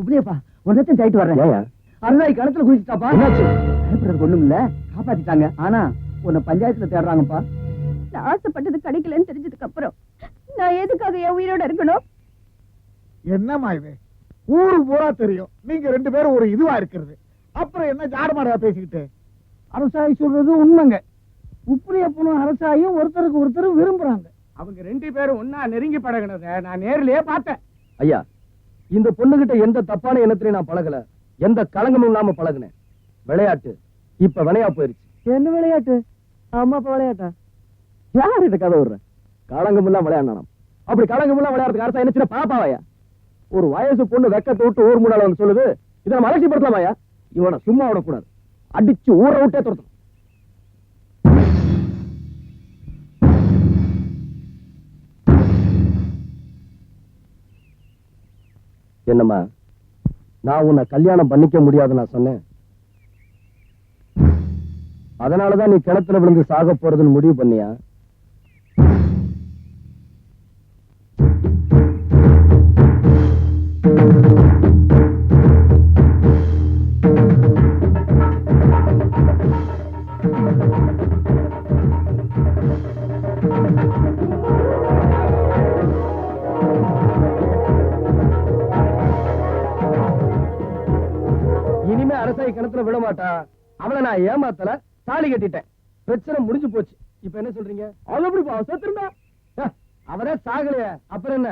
உப்ளியப்பா ஒன்னத்தையும் தாயிட்டு வர்றேன் ஏயா? அருளாய் கணத்துல குதிச்சுட்டாப்பா என்னாச்சு? பயப்படுறதுக்கு ஒண்ணும் இல்ல காப்பாத்திட்டாங்க. ஆனா உன்னை பஞ்சாயத்துல தேடுறாங்கப்பா. நான் ஆசைப்பட்டது கிடைக்கலன்னு தெரிஞ்சதுக்கு அப்புறம் நான் எதுக்காக என் உயிரோட இருக்கணும்? என்னம்மா இது? ஊரு பூரா தெரியும். நீங்க ரெண்டு பேரும் ஒரு இதுவா இருக்கிறது. அப்புறம் என்ன ஜாடமாடா பேசிக்கிட்டு? அரசாய் சொல்றது உண்மைங்க. உப்புலியப்பனும் அரசாயும் ஒருத்தருக்கு ஒருத்தர் விரும்புறாங்க. அவங்க ரெண்டு பேரும் ஒன்னா நெருங்கி பழகினத நான் நேர்லயே பார்த்தேன். ஐயா இந்த பொண்ணுகிட்ட எந்த தப்பான எண்ணத்திலையும் நான் பழகல. எந்த களங்கமும் இல்லாம பழகுனேன். விளையாட்டு. இப்ப வினையா போயிருச்சு. என்ன விளையாட்டு? அம்மா அப்பா விளையாட்டா? யார்கிட்ட கதை விடுற? களங்கம் எல்லாம் விளையாடணும் அப்படி களங்கம் எல்லாம் விளையாடுறதுக்கு அரசா என்ன சின்ன பாப்பாவையா? ஒரு வயசு பொண்ணு வெக்கத்தை விட்டு ஊர் முன்னால வந்து சொல்லுது. இதை நம்ம அலட்சியப்படுத்தலாமாயா இவனை சும்மா விடக்கூடாது. அடிச்சு ஊரை விட்டே துரத்தணும். என்னம்மா நான் உன்னை கல்யாணம் பண்ணிக்க முடியாது நான் சொன்னேன். அதனாலதான் நீ கிணத்துல விழுந்து சாக போறதுன்னு முடிவு பண்ணியா? மாட்டா அவளை நான் ஏமாத்தல தாலி கட்டிட்டேன். பிரச்சனை முடிஞ்சு போச்சு. இப்ப என்ன சொல்றீங்க? அவள் எப்படி செத்துருந்தா? அவரே சாகலையே. அப்புறம் என்ன.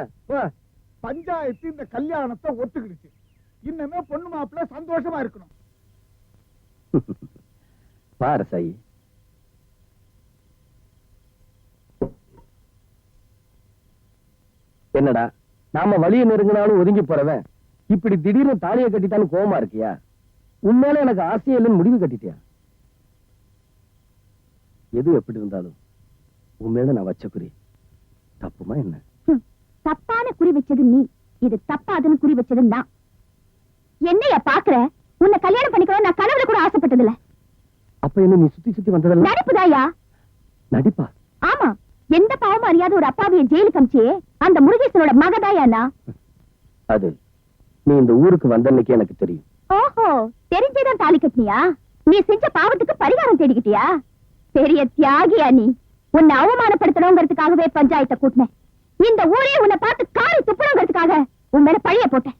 பஞ்சாயத்து இந்த கல்யாணத்தை ஒத்துக்கிடுச்சு. இன்னமே பொண்ணு மாப்பிள்ள சந்தோஷமா இருக்கணும். வா அரசாயி என்னடா நாம வழிய நெருங்கினாலும் ஒதுங்கி போறவன். இப்படி திடீர்னு தாலியை கட்டிட்டான்னு கோவமா இருக்கியா? உண்மையில எனக்கு ஆசையே இல்லைன்னு முடிவு கட்டிட்டியா? எது எப்படி இருந்தாலும் உண்மையில நான் வச்ச குறி. தப்புமா என்ன? தப்பான குறி வச்சது நீ. இது தப்பாதுன்னு குறி வச்சது நான். என்னைய பாக்குற? உன்னை கல்யாணம் பண்ணிக்கணும் நான் கனவுல கூட ஆசைப்பட்டது இல்ல அப்ப என்ன நீ சுத்தி சுத்தி வந்ததெல்லாம்? நடிப்புதாயா? நடிப்பா? ஆமா. எந்த பாவமும் அறியாத ஒரு அப்பாவிய ஜெயிலுக்கு அமிச்சியே அந்த முருகேசனோட மகதாயா அது நீ இந்த ஊருக்கு வந்தன்னைக்கு எனக்கு தெரியும். ஓஹோ. தெரிஞ்சேதான் தாலி கட்டினியா? நீ செஞ்ச பாவத்துக்கு பரிகாரம் தேடிக்கிட்டியா? பெரிய தியாகியா நீ. உன்னை அவமானப்படுத்தணுங்கிறதுக்காகவே பஞ்சாயத்தை கூட்டினேன். இந்த ஊரே உன்னை பார்த்து காரி துப்புறங்கிறதுக்காக உன் மேல பழிய போட்டேன்.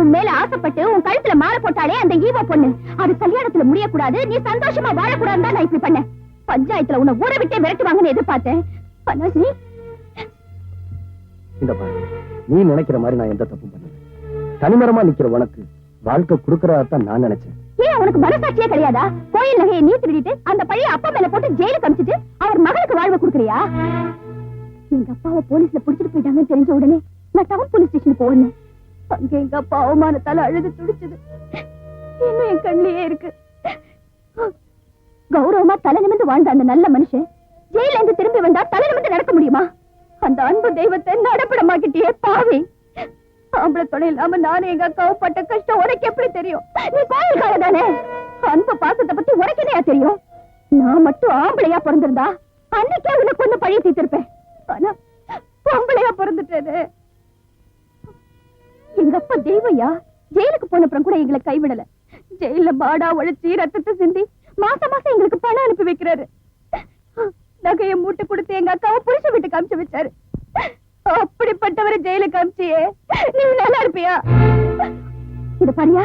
உன் மேல ஆசைப்பட்டு உன் கழுத்துல மாலை போட்டாலே அந்த ஈவோ பொண்ணு அது கல்யாணத்துல முடியக்கூடாது நீ சந்தோஷமா வாழக்கூடாதுன்னு நான் இப்படி பண்ணேன். பஞ்சாயத்துல உன்னை ஊரை விட்டே விரட்டுவாங்கன்னு எதிர்பார்த்தேன். ஆனா இந்த பாரு நீ நினைக்கிற மாதிரி நான் எந்த தப்பும் பண்ணல. தனிமரமா நிக்கிற உனக்கு வாழ்க்கை கொடுக்கறதான் நான் நினைச்சேன். ஏன் உனக்கு மனசாட்சியே கிடையாதா? கோயில் நகையை நீ திருடிட்டு அந்த பழைய அப்பா மேல போட்டு ஜெயிலுக்கு அமிச்சிட்டு அவர் மகனுக்கு வாழ்வு கொடுக்குறியா? எங்க அப்பாவை போலீஸ்ல புடிச்சிட்டு போயிட்டாங்கன்னு தெரிஞ்ச உடனே நான் டவுன் போலீஸ் ஸ்டேஷன் போனேன். அங்க எங்க அப்பா அவமானத்தால அழுது துடிச்சது. இன்னும் என் கண்ணிலேயே இருக்கு. கௌரவமா தலை நிமிந்து வாழ்ந்த அந்த நல்ல மனுஷன் ஜெயில இருந்து திரும்பி வந்தா தலை நிமிந்து நடக்க முடியுமா? அந்த அன்பு தெய்வத்தை நடப்படமாக்கிட்டியே பாவி. ஆம்பளை துணை இல்லாம நானும் எங்க அக்காவும் பட்ட கஷ்டம் உனக்கு எப்படி தெரியும்? நீ கோயில்கார தானே? அன்பு பாசத்தை பத்தி உனக்கு என்னையா தெரியும்? நான் மட்டும் ஆம்பளையா பிறந்திருந்தா அன்னைக்கே உனக்கு ஒண்ணு பழைய தீர்த்திருப்பேன். ஆனா பொம்பளையா பிறந்துட்டேனே. எங்க அப்பா தெய்வையா ஜெயிலுக்கு போன அப்புறம் கூட எங்களை கைவிடல. ஜெயில பாடா உழைச்சி ரத்தத்தை சிந்தி மாசம் மாசம் எங்களுக்கு பணம் அனுப்பி வைக்கிறாரு. நகையை மூட்டு கொடுத்து எங்க அக்காவை புருஷ வீட்டுக்கு அனுப்பிச்சு வச்சாரு. அப்படிப்பட்டவரை ஜெயிலுக்கு அனுப்பிச்சியே. நீ நல்லா இருப்பியா? இது பாரியா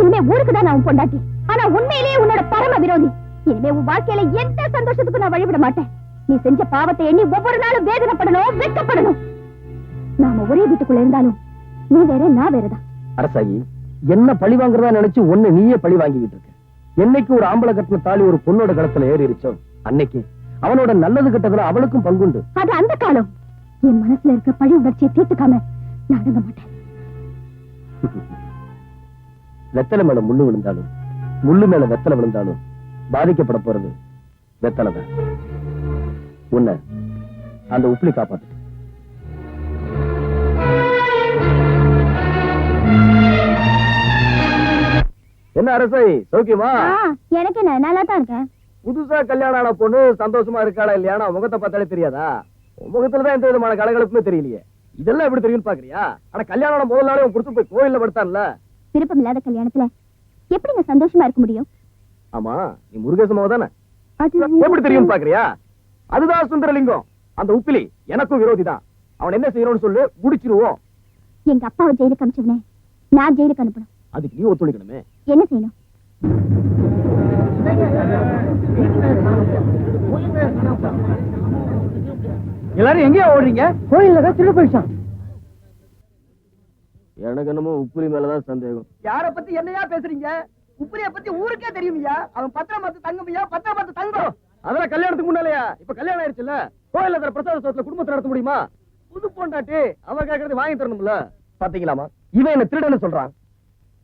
இனிமே ஊருக்கு தான் நான் பொண்டாட்டி. ஆனா உண்மையிலேயே உன்னோட பரம விரோதி. இனிமே உன் வாழ்க்கையில எந்த சந்தோஷத்துக்கும் நான் வழிவிட மாட்டேன். நீ செஞ்ச பாவத்தை எண்ணி ஒவ்வொரு நாளும் வேதனைப்படணும் வெட்கப்படணும். நாம ஒரே வீட்டுக்குள்ள இருந்தாலும் நீ வேற நான் வேறதான். அரசாயி என்ன பழி வாங்குறதா நினைச்சு ஒண்ணு நீயே பழி வாங்கிக்கிட்டு இருக்க. என்னைக்கு ஒரு ஆம்பளை கட்டின தாலி ஒரு பொண்ணோட கழுத்துல ஏறிடுச்சோ அன்னைக்கு அவனோட நல்லது கெட்டதுல அவளுக்கும் பங்குண்டு. அது அந்த காலம். என் மனசுல இருக்க பழி உணர்ச்சியை தீர்த்துக்காம நான் அடங்க மாட்டேன். வெத்தலை மேல முள்ளு விழுந்தாலும் முள்ளு மேல வெத்தலை விழுந்தாலும் பாதிக்கப்பட போறது வெத்தலை தான். உன்னை அந்த உப்புளி காப்பாத்து. என்ன அரசை சௌக்கியமா? எனக்கு என்ன? நல்லா தான் இருக்கேன். புதுசா கல்யாணம் ஆன பொண்ணு சந்தோஷமா இருக்காளா இல்லையானா முகத்தை பார்த்தாலே தெரியாதா? முகத்துல தான் எந்த விதமான கலகலப்புமே தெரியலையே. இதெல்லாம் எப்படி தெரியும் பாக்குறியா? ஆனா கல்யாணம் முதல் நாளே கொடுத்து போய் கோயில்ல படுத்தான்ல. விருப்பம் இல்லாத கல்யாணத்துல எப்படிங்க சந்தோஷமா இருக்க முடியும்? ஆமா நீ முருகேசமாவ தானே? அது எப்படி தெரியும் பாக்குறியா? அதுதான் சுந்தரலிங்கம். அந்த உப்பிலி எனக்கும் விரோதி தான். அவன் என்ன செய்யணும்னு சொல்லு முடிச்சிருவோம் எங்க அப்பாவை ஜெயிலுக்கு அனுப்பிச்சவனே நான் ஜெயிலுக்கு அனுப்பணும். அதுக்கு நீ ஒத்துழைக்கணுமே. என்ன செய்யணும்? எல்லாரும் எங்கேயா ஓடுறீங்க? கோயில்ல தான் திருடு போயிடுச்சான் எனக்கு என்னமோ உப்புலி மேலதான் சந்தேகம். யார பத்தி என்னையா பேசுறீங்க? உப்பிரிய பத்தி ஊருக்கே தெரியுமியா? அவன் பத்திரம் பார்த்து தங்கமியா? பத்திரம் பார்த்து தங்கம் அதெல்லாம் கல்யாணத்துக்கு முன்னாலயா? இப்ப கல்யாணம் ஆயிடுச்சுல்ல கோயில்ல இருக்கிற பிரசாத சோத்துல குடும்பத்தை நடத்த முடியுமா? புது பொண்டாட்டி அவ கேக்குறது வாங்கி தரணும்ல. பாத்தீங்களாமா இவன் என்ன திருடன்னு சொல்றான்.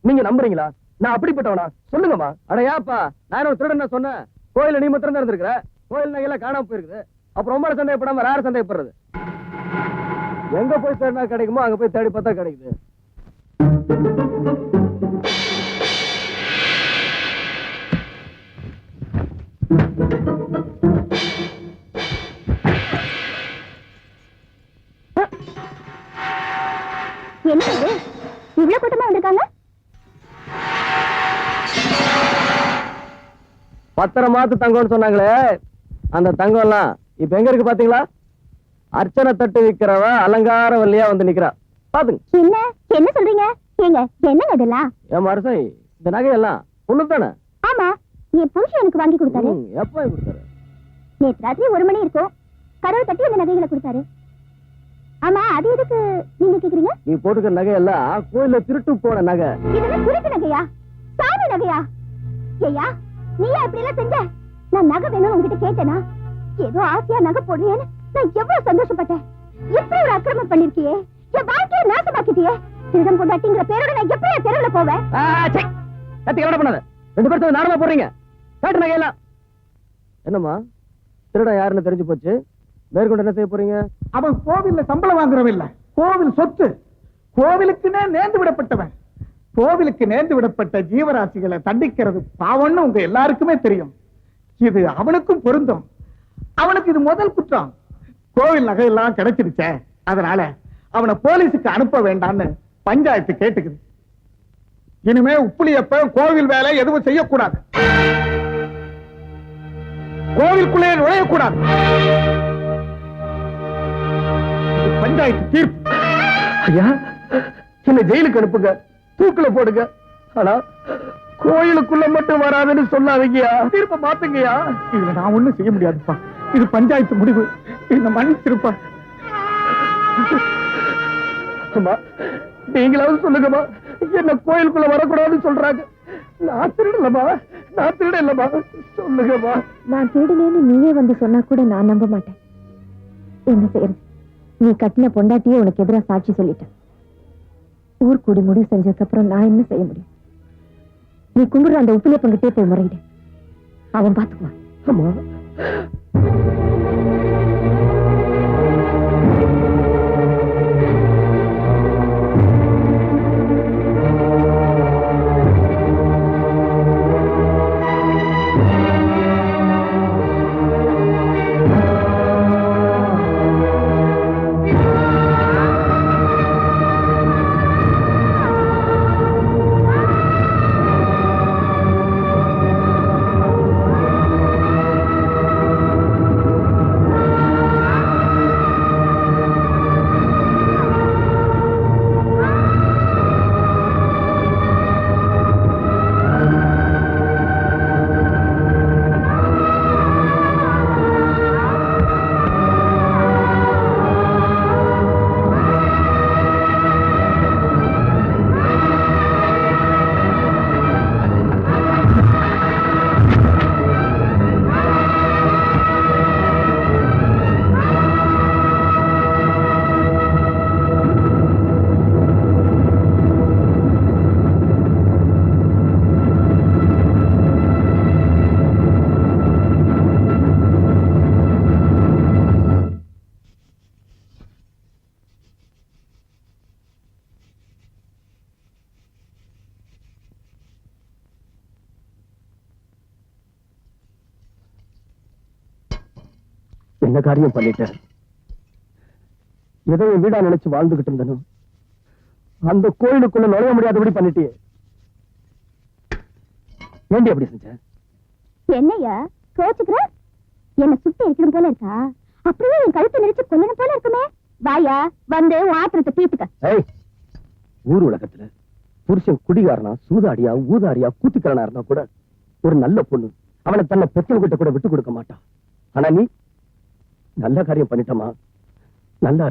நீங்க நம்புறீங்களா? நான் அப்படிப்பட்டவனா? சொல்லுங்கம்மா. அட ஏப்பா நான் என்ன திருடன் சொன்னேன். கோயில்ல நீ மாத்திரம் தான் இருந்திருக்கிற. கோயில் நகையெல்லாம் காணாம போயிருக்குது. அப்புறம் ரொம்ப சந்தேகப்படாம யார் சந்தேகப்படுறது? எங்க போய் தேடினா கிடைக்குமோ அங்க போய் தேடி பார்த்தா கிடைக்குது. என்ன இது? இவ்வளவு கூட்டமா வந்திருக்காங்க? பத்தரை மாத்து தங்கம்னு சொன்னாங்களே அந்த தங்கம் எல்லாம் இப்ப எங்க இருக்கு பாத்தீங்களா? அர்ச்சனை தட்டு விக்கிறவ அலங்கார வள்ளியா வந்து நிக்கிறா. பாத்துங்க. என்ன? என்ன சொல்றீங்க? ஏங்க என்னங்க இதெல்லாம்? ஏன் மரசை இந்த நகையெல்லாம் பொண்ணு தானே? ஆமா என் புருஷன் எனக்கு வாங்கி கொடுத்தாரு. எப்ப கொடுத்தாரு? நேத்து ராத்திரி ஒரு மணி இருக்கும். கதவு தட்டி அந்த நகைகளை கொடுத்தாரு. ஆமா அது எதுக்கு நீங்க கேக்குறீங்க? நீ போட்டுக்கிற நகையெல்லாம் கோயில்ல திருட்டு போன நகை. இதெல்லாம் திருட்டு நகையா? சாமி நகையா? ஏய்யா நீயா இப்படி எல்லாம் செஞ்ச? நான் நகை வேணும் உங்ககிட்ட கேட்டேனா? ஏதோ ஆசையா நகை போடுறியேன்னு நான் எவ்வளவு சந்தோஷப்பட்டேன். எப்படி ஒரு அக்கிரமம் பண்ணிருக்கியே. என் வாழ்க்கையை நாசமாக்கிட்டியே. திருடம் பொண்டாட்டிங்கிற பேரோட நான் எப்படி என் தெருவுல போவேன். கத்தி கவலை பண்ணாத? ரெண்டு பேரும் சேர்ந்து நாடகமா போடுறீங்க. கேட்டு நகையெல்லாம். என்னம்மா? திருடன் யாருன்னு தெரிஞ்சு போச்சு. மேற்கொண்டு என்ன செய்ய போறீங்க? அவன் கோவில்ல சம்பளம் வாங்குறவன் இல்ல. கோவில் சொத்து. கோவிலுக்குன்னே நேர்ந்து விடப்பட்டவன். கோவிலுக்கு நேர்ந்து விடப்பட்ட ஜீவராசிகளை தண்டிக்கிறது பாவம்னு உங்க எல்லாருக்குமே தெரியும். இது அவனுக்கும் பொருந்தும். அவனுக்கு இது முதல் குற்றம். கோவில் நகையெல்லாம் கிடைச்சிருச்சே. அதனால அவனை போலீஸுக்கு அனுப்ப வேண்டாம்னு பஞ்சாயத்து கேட்டுக்குது. இனிமே உப்புளியப்ப கோவில் வேலை எதுவும் செய்யக்கூடாது. கோவிலுக்குள்ளே நுழையக்கூடாது. பஞ்சாயத்து தீர்ப்பு. ஐயா என்ன ஜெயிலுக்கு அனுப்புங்க. தூக்குல போடுங்க. ஆனா கோயிலுக்குள்ள மட்டும் வராதுன்னு சொல்லாதீங்கயா தீர்ப்பை மாத்துங்கயா இதுல நான் ஒண்ணும் செய்ய முடியாதுப்பா. இது பஞ்சாயத்து முடிவு. இந்த மன்னிச்சிருப்பா அம்மா நீங்களாவது சொல்லுங்கம்மா. என்ன கோயிலுக்குள்ள வரக்கூடாதுன்னு சொல்றாங்க. நான் திருடலம்மா. நான் திருடலம்மா. சொல்லுங்கம்மா. நான் திருடினேன்னு நீயே வந்து சொன்னா கூட நான் நம்ப மாட்டேன். என்ன செய்யறது? நீ கட்டின பொண்டாட்டியே உனக்கு எதிராக சாட்சி சொல்லிட்டேன் ஊர் கூடி முடிவு செஞ்சதுக்கு அப்புறம் நான் என்ன செய்ய முடியும்? நீ கும்பிடுற அந்த உப்பிலே பங்கிட்டே போய் முறையிடு. அவன் பாத்துக்குவான். அம்மா என்ன காரியம் பண்ணிட்டேன்? ஏதோ என் வீடா நினைச்சு வாழ்ந்துகிட்டு இருந்தனோ? அந்த கோயிலுக்குள்ள நுழைய முடியாதபடி பண்ணிட்டியே. ஏண்டி அப்படி செஞ்ச? என்னையா? கோச்சுக்கிற? என்ன சுத்தி இருக்கணும் போல இருக்கா? அப்படியே என் கழுத்தை நெரிச்சு கொல்லணும் போல இருக்குமே. வாயா வந்து ஆத்திரத்தை தீர்த்துக்க. ஊர் உலகத்துல புருஷன் குடிகாரனா சூதாடியா ஊதாரியா கூத்துக்கரனா இருந்தா கூட ஒரு நல்ல பொண்ணு அவனை தன்னை பெற்றவங்கிட்ட கூட விட்டு கொடுக்க மாட்டான் ஆனா நீ நல்ல காரியம் பண்ணிட்டமா? நல்லா